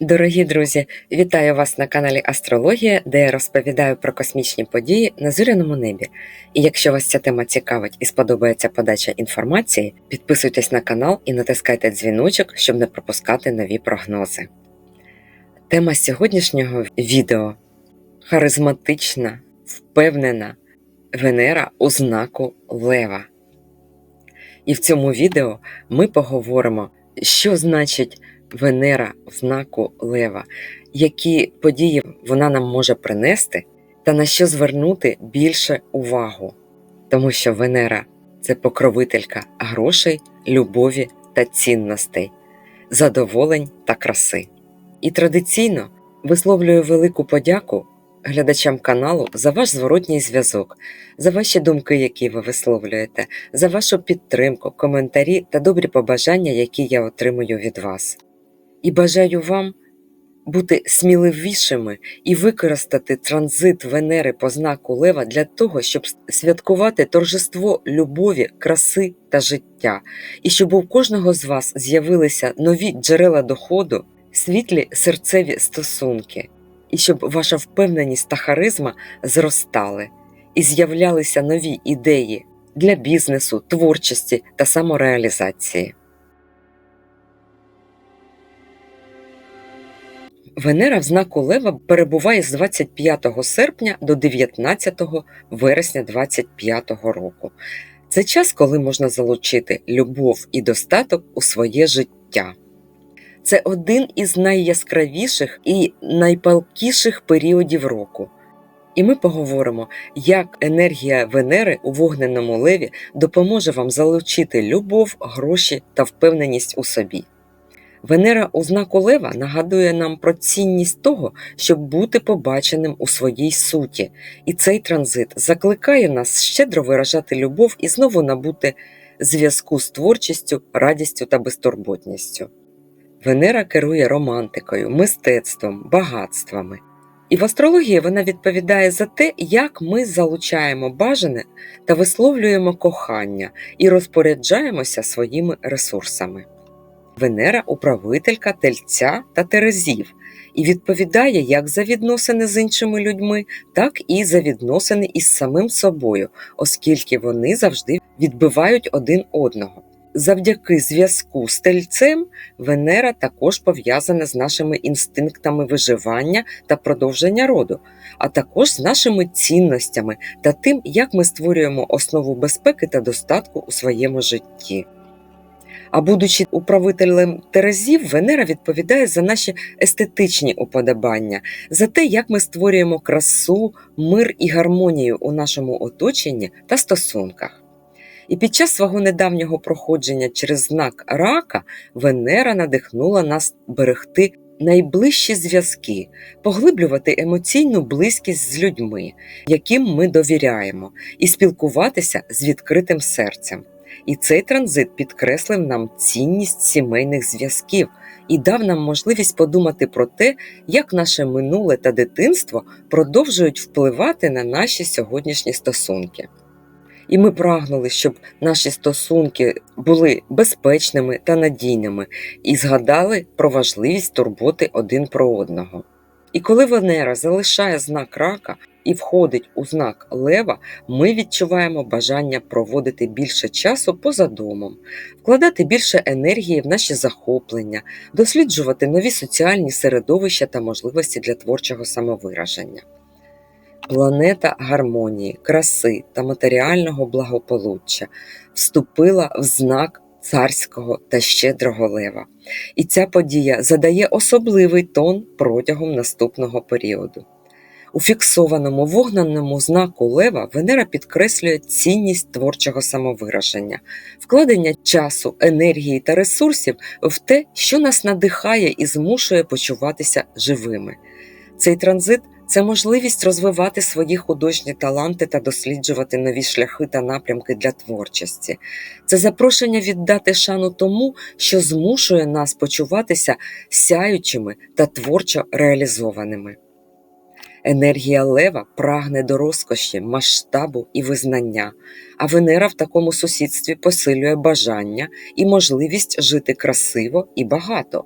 Дорогі друзі, вітаю вас на каналі Астрологія, де я розповідаю про космічні події на зоряному небі. І якщо вас ця тема цікавить і сподобається подача інформації, підписуйтесь на канал і натискайте дзвіночок, щоб не пропускати нові прогнози. Тема сьогоднішнього відео харизматична, впевнена Венера у знаку Лева. І в цьому відео ми поговоримо, що значить Венера в знаку Лева, які події вона нам може принести, та на що звернути більше увагу, тому що Венера це покровителька грошей, любові та цінностей, задоволень та краси. І традиційно висловлюю велику подяку глядачам каналу за ваш зворотній зв'язок, за ваші думки, які ви висловлюєте, за вашу підтримку, коментарі та добрі побажання, які я отримую від вас. І бажаю вам бути сміливішими і використати транзит Венери по знаку Лева для того, щоб святкувати торжество любові, краси та життя, і щоб у кожного з вас з'явилися нові джерела доходу, світлі серцеві стосунки, і щоб ваша впевненість та харизма зростали, і з'являлися нові ідеї для бізнесу, творчості та самореалізації. Венера в знаку Лева перебуває з 25 серпня до 19 вересня 25 року. Це час, коли можна залучити любов і достаток у своє життя. Це один із найяскравіших і найпалкіших періодів року. І ми поговоримо, як енергія Венери у вогненому леві допоможе вам залучити любов, гроші та впевненість у собі. Венера у знаку Лева нагадує нам про цінність того, щоб бути побаченим у своїй суті, і цей транзит закликає нас щедро виражати любов і знову набути зв'язку з творчістю, радістю та безтурботністю. Венера керує романтикою, мистецтвом, багатствами. І в астрології вона відповідає за те, як ми залучаємо бажане та висловлюємо кохання і розпоряджаємося своїми ресурсами. Венера управителька тельця та терезів і відповідає як за відносини з іншими людьми, так і за відносини із самим собою, оскільки вони завжди відбивають один одного. Завдяки зв'язку з тельцем Венера також пов'язана з нашими інстинктами виживання та продовження роду, а також з нашими цінностями та тим, як ми створюємо основу безпеки та достатку у своєму житті. А будучи управителем Терезів, Венера відповідає за наші естетичні уподобання, за те, як ми створюємо красу, мир і гармонію у нашому оточенні та стосунках. І під час свого недавнього проходження через знак рака Венера надихнула нас берегти найближчі зв'язки, поглиблювати емоційну близькість з людьми, яким ми довіряємо, і спілкуватися з відкритим серцем. І цей транзит підкреслив нам цінність сімейних зв'язків і дав нам можливість подумати про те, як наше минуле та дитинство продовжують впливати на наші сьогоднішні стосунки. І ми прагнули, щоб наші стосунки були безпечними та надійними, і згадали про важливість турботи один про одного. І коли Венера залишає знак рака і входить у знак лева, ми відчуваємо бажання проводити більше часу поза домом, вкладати більше енергії в наші захоплення, досліджувати нові соціальні середовища та можливості для творчого самовираження. Планета гармонії, краси та матеріального благополуччя вступила в знак царського та щедрого лева, і ця подія задає особливий тон протягом наступного періоду. У фіксованому вогнаному знаку лева Венера підкреслює цінність творчого самовираження, вкладення часу, енергії та ресурсів в те, що нас надихає і змушує почуватися живими. Цей транзит це можливість розвивати свої художні таланти та досліджувати нові шляхи та напрямки для творчості. Це запрошення віддати шану тому, що змушує нас почуватися сяючими та творчо реалізованими. Енергія лева прагне до розкоші, масштабу і визнання, а Венера в такому сусідстві посилює бажання і можливість жити красиво і багато.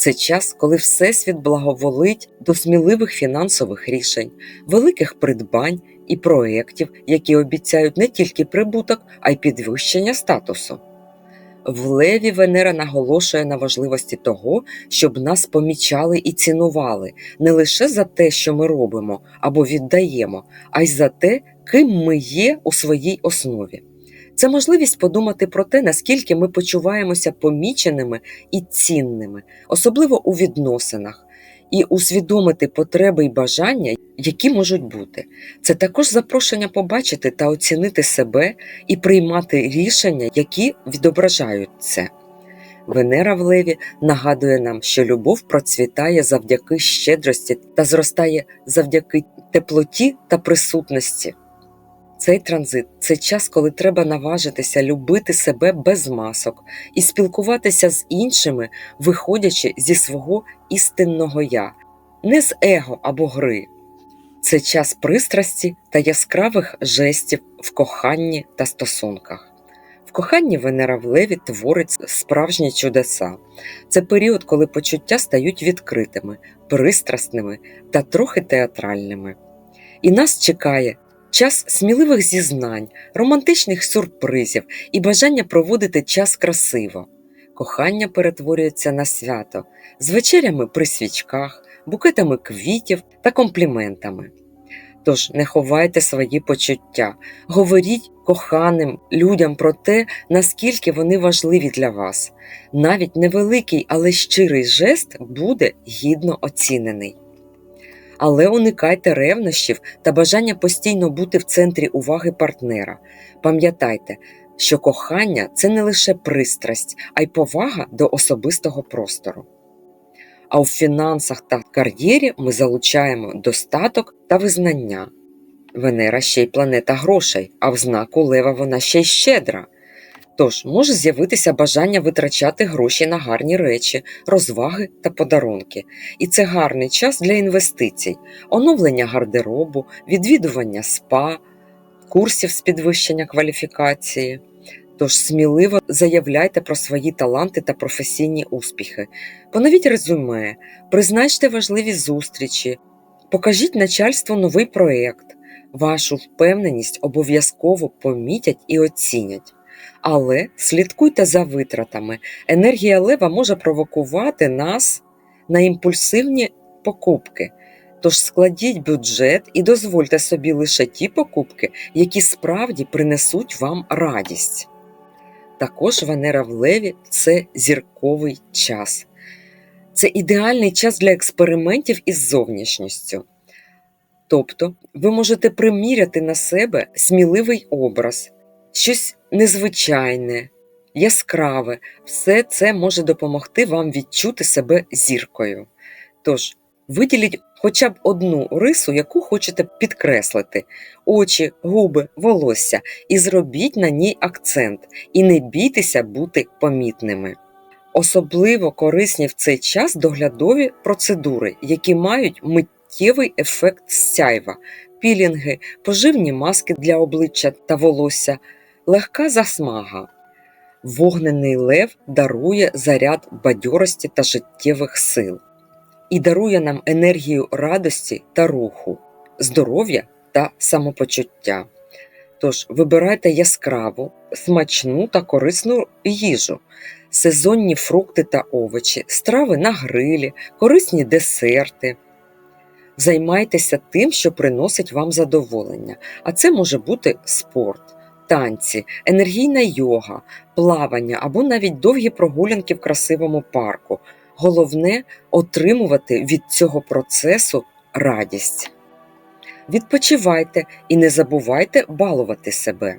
Це час, коли Всесвіт благоволить до сміливих фінансових рішень, великих придбань і проєктів, які обіцяють не тільки прибуток, а й підвищення статусу. В Леві Венера наголошує на важливості того, щоб нас помічали і цінували не лише за те, що ми робимо або віддаємо, а й за те, ким ми є у своїй основі. Це можливість подумати про те, наскільки ми почуваємося поміченими і цінними, особливо у відносинах, і усвідомити потреби й бажання, які можуть бути. Це також запрошення побачити та оцінити себе і приймати рішення, які відображають це. Венера в Леві нагадує нам, що любов процвітає завдяки щедрості та зростає завдяки теплоті та присутності. Цей транзит це час, коли треба наважитися любити себе без масок і спілкуватися з іншими, виходячи зі свого істинного я, не з его або гри. Це час пристрасті та яскравих жестів в коханні та стосунках. В коханні Венера в Леві творить справжні чудеса. Це період, коли почуття стають відкритими, пристрасними та трохи театральними. І нас чекає час сміливих зізнань, романтичних сюрпризів і бажання проводити час красиво. Кохання перетворюється на свято з вечерями при свічках, букетами квітів та компліментами. Тож не ховайте свої почуття, говоріть коханим людям про те, наскільки вони важливі для вас. Навіть невеликий, але щирий жест буде гідно оцінений. Але уникайте ревнощів та бажання постійно бути в центрі уваги партнера. Пам'ятайте, що кохання це не лише пристрасть, а й повага до особистого простору. А в фінансах та кар'єрі ми залучаємо достаток та визнання. Венера ще й планета грошей, а в знаку Лева вона ще й щедра. Тож може з'явитися бажання витрачати гроші на гарні речі, розваги та подарунки. І це гарний час для інвестицій, оновлення гардеробу, відвідування спа, курсів з підвищення кваліфікації. Тож сміливо заявляйте про свої таланти та професійні успіхи, поновіть резюме, призначте важливі зустрічі, покажіть начальству новий проєкт. Вашу впевненість обов'язково помітять і оцінять. Але слідкуйте за витратами. Енергія лева може провокувати нас на імпульсивні покупки. Тож складіть бюджет і дозвольте собі лише ті покупки, які справді принесуть вам радість. Також Венера в Леві це зірковий час. Це ідеальний час для експериментів із зовнішністю. Тобто ви можете приміряти на себе сміливий образ, щось незвичайне, яскраве, все це може допомогти вам відчути себе зіркою. Тож, виділіть хоча б одну рису, яку хочете підкреслити: очі, губи, волосся, і зробіть на ній акцент, і не бійтеся бути помітними. Особливо корисні в цей час доглядові процедури, які мають миттєвий ефект сяйва, пілінги, поживні маски для обличчя та волосся, легка засмага. Вогнений лев дарує заряд бадьорості та життєвих сил і дарує нам енергію радості та руху, здоров'я та самопочуття. Тож вибирайте яскраву, смачну та корисну їжу, сезонні фрукти та овочі, страви на грилі, корисні десерти. Займайтеся тим, що приносить вам задоволення, а це може бути спорт, танці, енергійна йога, плавання або навіть довгі прогулянки в красивому парку. Головне отримувати від цього процесу радість. Відпочивайте і не забувайте балувати себе.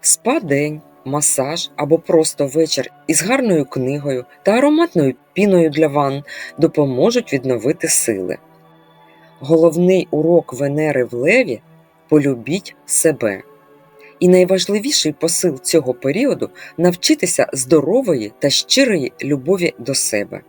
Спа день, масаж або просто вечір із гарною книгою та ароматною піною для ванн допоможуть відновити сили. Головний урок Венери в Леві полюбіть себе. І найважливіший посил цього періоду навчитися здорової та щирої любові до себе.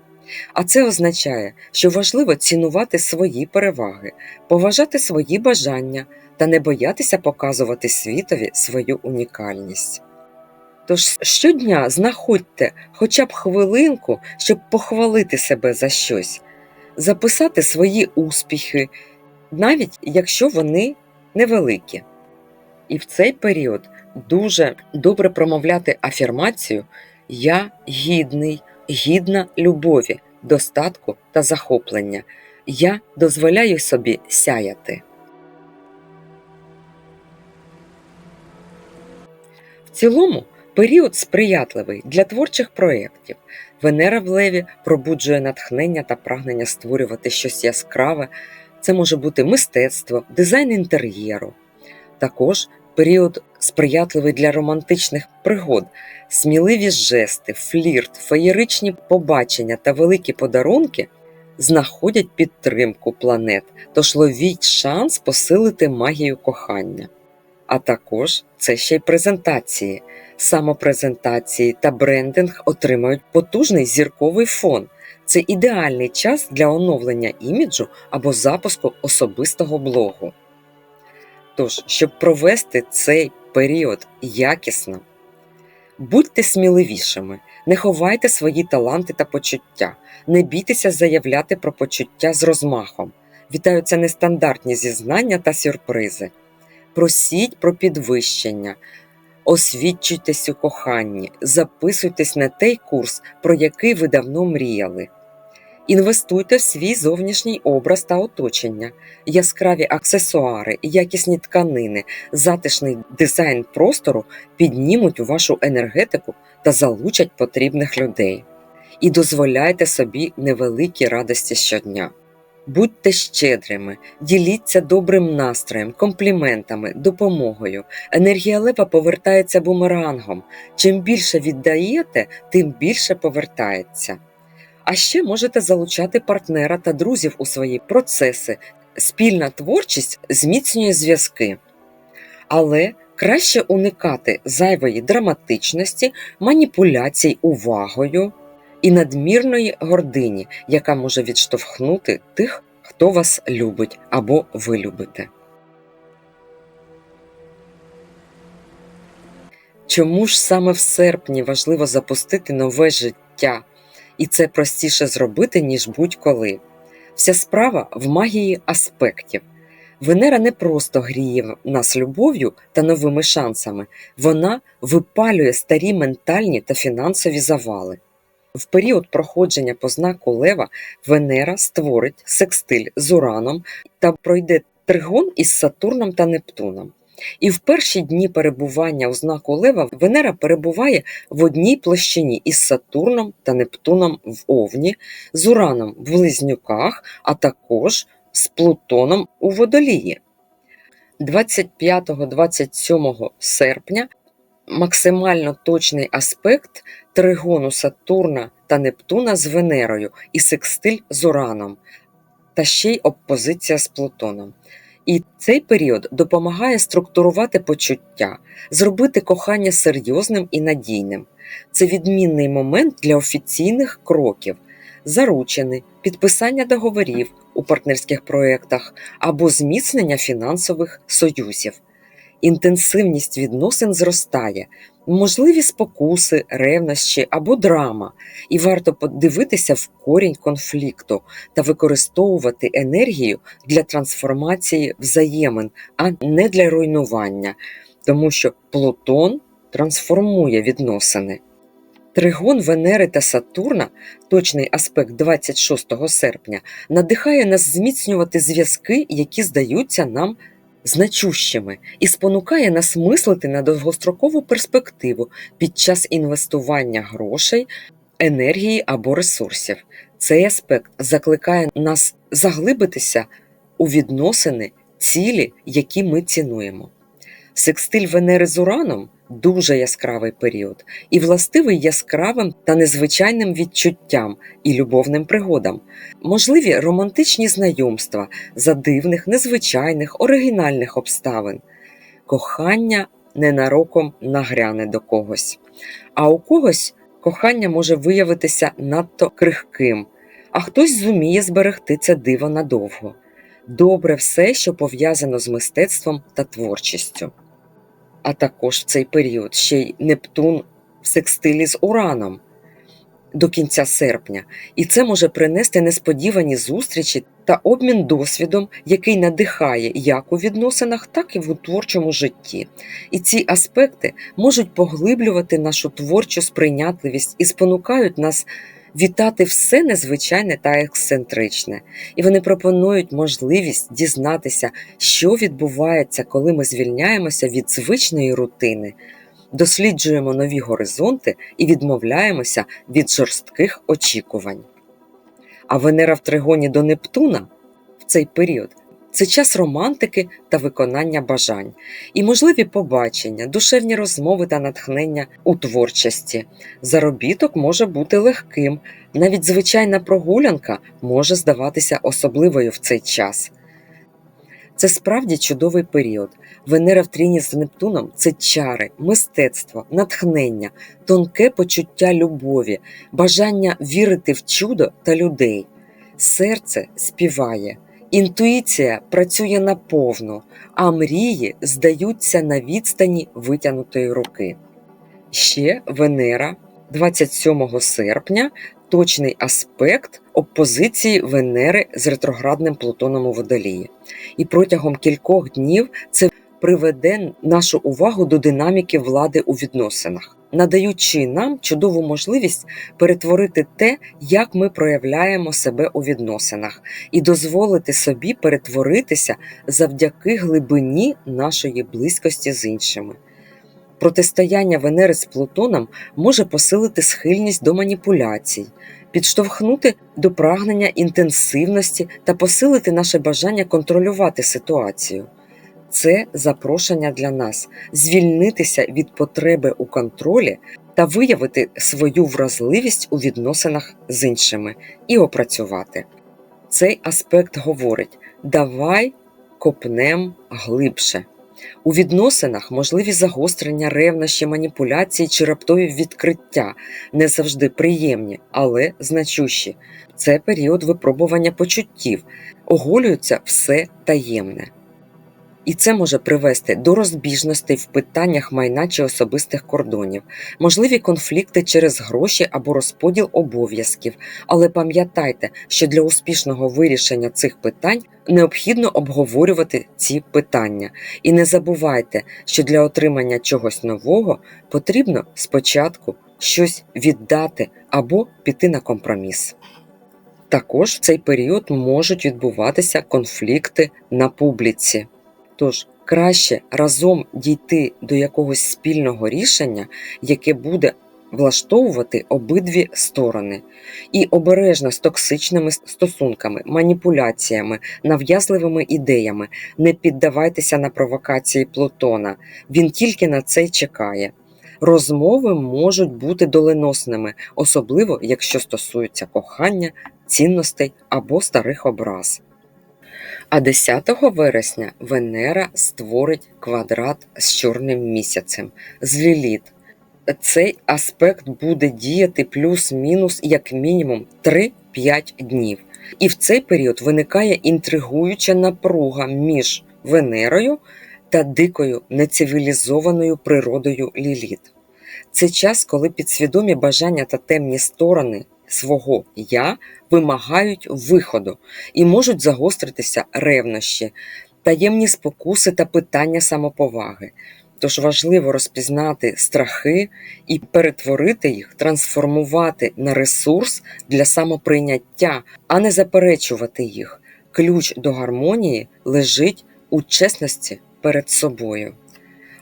А це означає, що важливо цінувати свої переваги, поважати свої бажання та не боятися показувати світові свою унікальність. Тож щодня знаходьте хоча б хвилинку, щоб похвалити себе за щось, записати свої успіхи, навіть якщо вони невеликі. І в цей період дуже добре промовляти афірмацію Я гідний, гідна любові, достатку та захоплення. Я дозволяю собі сяяти. В цілому період сприятливий для творчих проєктів. Венера в Леві пробуджує натхнення та прагнення створювати щось яскраве. Це може бути мистецтво, дизайн інтер'єру. Також період сприятливий для романтичних пригод, сміливі жести, флірт, феєричні побачення та великі подарунки знаходять підтримку планет, тож ловіть шанс посилити магію кохання. А також це ще й презентації. Самопрезентації та брендинг отримають потужний зірковий фон. Це ідеальний час для оновлення іміджу або запуску особистого блогу. Тож, щоб провести цей період якісно, будьте сміливішими, не ховайте свої таланти та почуття, не бійтеся заявляти про почуття з розмахом. Вітаються нестандартні зізнання та сюрпризи. Просіть про підвищення, освідчуйтесь у коханні, записуйтесь на той курс, про який ви давно мріяли. Інвестуйте в свій зовнішній образ та оточення, яскраві аксесуари, якісні тканини, затишний дизайн простору піднімуть вашу енергетику та залучать потрібних людей. І дозволяйте собі невеликі радості щодня. Будьте щедрими, діліться добрим настроєм, компліментами, допомогою. Енергія лева повертається бумерангом. Чим більше віддаєте, тим більше повертається. А ще можете залучати партнера та друзів у свої процеси. Спільна творчість зміцнює зв'язки. Але краще уникати зайвої драматичності, маніпуляцій увагою і надмірної гордині, яка може відштовхнути тих, хто вас любить або ви любите. Чому ж саме в серпні важливо запустити нове життя? І це простіше зробити, ніж будь-коли. Вся справа в магії аспектів. Венера не просто гріє нас любов'ю та новими шансами, вона випалює старі ментальні та фінансові завали. В період проходження по знаку Лева Венера створить секстиль з Ураном та пройде тригон із Сатурном та Нептуном. І в перші дні перебування у знаку Лева Венера перебуває в одній площині із Сатурном та Нептуном в Овні, з Ураном в Близнюках, а також з Плутоном у Водолії. 25-27 серпня максимально точний аспект тригону Сатурна та Нептуна з Венерою і секстиль з Ураном, та ще й опозиція з Плутоном. І цей період допомагає структурувати почуття, зробити кохання серйозним і надійним. Це відмінний момент для офіційних кроків, заручини, підписання договорів у партнерських проєктах або зміцнення фінансових союзів. Інтенсивність відносин зростає, можливі спокуси, ревнощі або драма, і варто подивитися в корінь конфлікту та використовувати енергію для трансформації взаємин, а не для руйнування, тому що Плутон трансформує відносини. Тригон Венери та Сатурна, точний аспект 26 серпня, надихає нас зміцнювати зв'язки, які здаються нам значущими, і спонукає нас мислити на довгострокову перспективу під час інвестування грошей, енергії або ресурсів. Цей аспект закликає нас заглибитися у відносини, цілі, які ми цінуємо. Секстиль Венери з Ураном дуже яскравий період і властивий яскравим та незвичайним відчуттям і любовним пригодам, можливі романтичні знайомства за дивних, незвичайних, оригінальних обставин, кохання ненароком нагряне до когось, а у когось кохання може виявитися надто крихким, а хтось зуміє зберегти це диво надовго. Добре все, що пов'язано з мистецтвом та творчістю а також в цей період ще й Нептун в секстилі з Ураном до кінця серпня, і це може принести несподівані зустрічі та обмін досвідом, який надихає як у відносинах, так і в творчому житті. І ці аспекти можуть поглиблювати нашу творчу сприйнятливість і спонукають нас вітати все незвичайне та ексцентричне. І вони пропонують можливість дізнатися, що відбувається, коли ми звільняємося від звичної рутини досліджуємо нові горизонти і відмовляємося від жорстких очікувань. А Венера в тригоні до Нептуна в цей період це час романтики та виконання бажань, і можливі побачення, душевні розмови та натхнення у творчості. Заробіток може бути легким, навіть звичайна прогулянка може здаватися особливою в цей час. Це справді чудовий період. Венера в тріні з Нептуном це чари, мистецтво, натхнення, тонке почуття любові, бажання вірити в чудо та людей. Серце співає, інтуїція працює наповну, а мрії здаються на відстані витягнутої руки. Ще Венера 27 серпня точний аспект опозиції Венери з ретроградним Плутоном у водолії. І протягом кількох днів це приведе нашу увагу до динаміки влади у відносинах, надаючи нам чудову можливість перетворити те, як ми проявляємо себе у відносинах, і дозволити собі перетворитися завдяки глибині нашої близькості з іншими. Протистояння Венери з Плутоном може посилити схильність до маніпуляцій, підштовхнути до прагнення інтенсивності та посилити наше бажання контролювати ситуацію. Це запрошення для нас звільнитися від потреби у контролі та виявити свою вразливість у відносинах з іншими і опрацювати. Цей аспект говорить: давай копнем глибше. У відносинах можливі загострення, ревнощі, маніпуляції чи раптові відкриття не завжди приємні, але значущі. Це період випробування почуттів, оголюється все таємне. І це може привести до розбіжностей в питаннях майна чи особистих кордонів, можливі конфлікти через гроші або розподіл обов'язків. Але пам'ятайте, що для успішного вирішення цих питань необхідно обговорювати ці питання. І не забувайте, що для отримання чогось нового потрібно спочатку щось віддати або піти на компроміс. Також в цей період можуть відбуватися конфлікти на публіці. Тож краще разом дійти до якогось спільного рішення, яке буде влаштовувати обидві сторони, і обережно з токсичними стосунками, маніпуляціями, нав'язливими ідеями не піддавайтеся на провокації Плутона. Він тільки на це чекає. Розмови можуть бути доленосними, особливо якщо стосуються кохання, цінностей або старих образ. А 10 вересня Венера створить квадрат з чорним місяцем з Ліліт. Цей аспект буде діяти плюс-мінус як мінімум 3-5 днів. І в цей період виникає інтригуюча напруга між Венерою та дикою нецивілізованою природою Ліліт. Це час, коли підсвідомі бажання та темні сторони свого я вимагають виходу і можуть загостритися ревнощі, таємні спокуси та питання самоповаги. Тож важливо розпізнати страхи і перетворити їх, трансформувати на ресурс для самоприйняття, а не заперечувати їх. Ключ до гармонії лежить у чесності перед собою.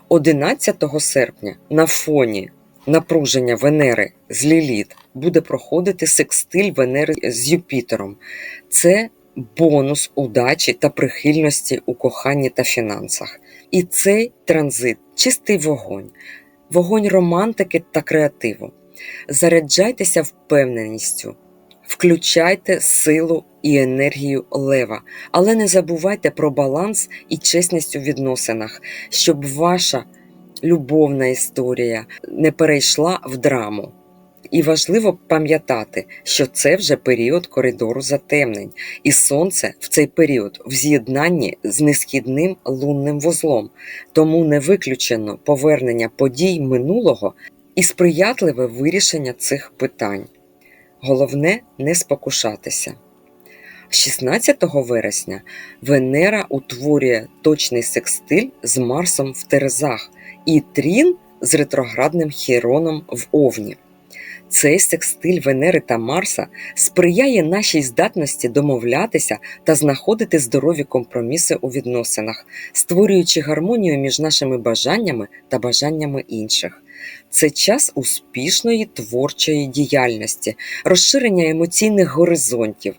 11 серпня на фоні напруження Венери з Ліліт буде проходити секстиль Венери з Юпітером. Це бонус удачі та прихильності у коханні та фінансах. І цей транзит чистий вогонь, вогонь романтики та креативу. Заряджайтеся впевненістю, включайте силу і енергію лева, але не забувайте про баланс і чесність у відносинах, щоб ваша любовна історія не перейшла в драму. І важливо пам'ятати, що це вже період коридору затемнень, і сонце в цей період в з'єднанні з несхідним лунним вузлом, тому не виключено повернення подій минулого і сприятливе вирішення цих питань. Головне не спокушатися. 16 вересня Венера утворює точний секстиль з Марсом в Терезах і Трін з ретроградним Хіроном в Овні. Цей секстиль Венери та Марса сприяє нашій здатності домовлятися та знаходити здорові компроміси у відносинах, створюючи гармонію між нашими бажаннями та бажаннями інших. Це час успішної творчої діяльності, розширення емоційних горизонтів.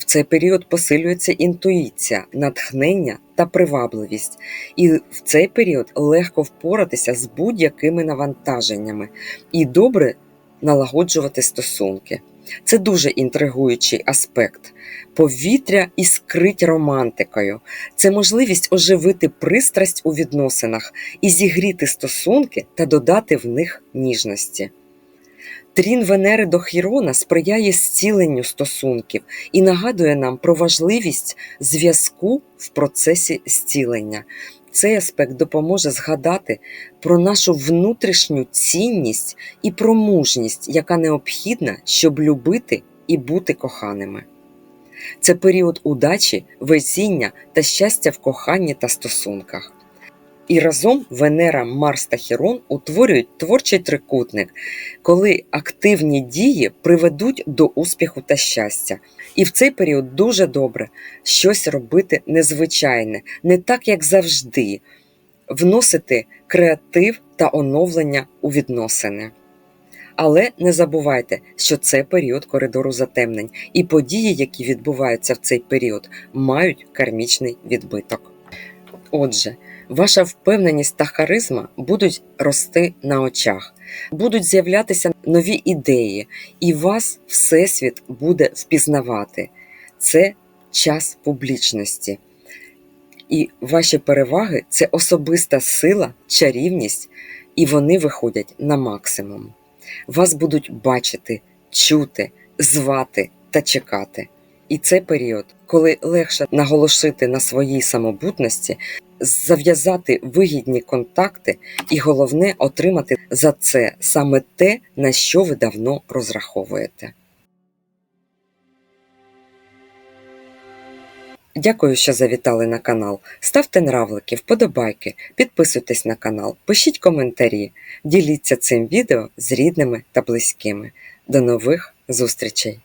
В цей період посилюється інтуїція, натхнення та привабливість, і в цей період легко впоратися з будь-якими навантаженнями і добре налагоджувати стосунки. Це дуже інтригуючий аспект. Повітря іскрить романтикою. Це можливість оживити пристрасть у відносинах і зігріти стосунки та додати в них ніжності. Трін Венери до Хірона сприяє зціленню стосунків і нагадує нам про важливість зв'язку в процесі зцілення. Цей аспект допоможе згадати про нашу внутрішню цінність і про мужність, яка необхідна, щоб любити і бути коханими. Це період удачі, везіння та щастя в коханні та стосунках. І разом Венера, Марс та Хірон утворюють творчий трикутник, коли активні дії приведуть до успіху та щастя. І в цей період дуже добре щось робити незвичайне, не так, як завжди, вносити креатив та оновлення у відносини. Але не забувайте, що це період коридору затемнень, і події, які відбуваються в цей період, мають кармічний відбиток. Отже, ваша впевненість та харизма будуть рости на очах, будуть з'являтися нові ідеї, і вас Всесвіт буде впізнавати. Це час публічності. І ваші переваги це особиста сила, чарівність, і вони виходять на максимум. Вас будуть бачити, чути, звати та чекати. І це період, коли легше наголошити на своїй самобутності, зав'язати вигідні контакти, і головне отримати за це саме те, на що ви давно розраховуєте. Дякую, що завітали на канал. Ставте нравлики, вподобайки, підписуйтесь на канал, пишіть коментарі, діліться цим відео з рідними та близькими. До нових зустрічей!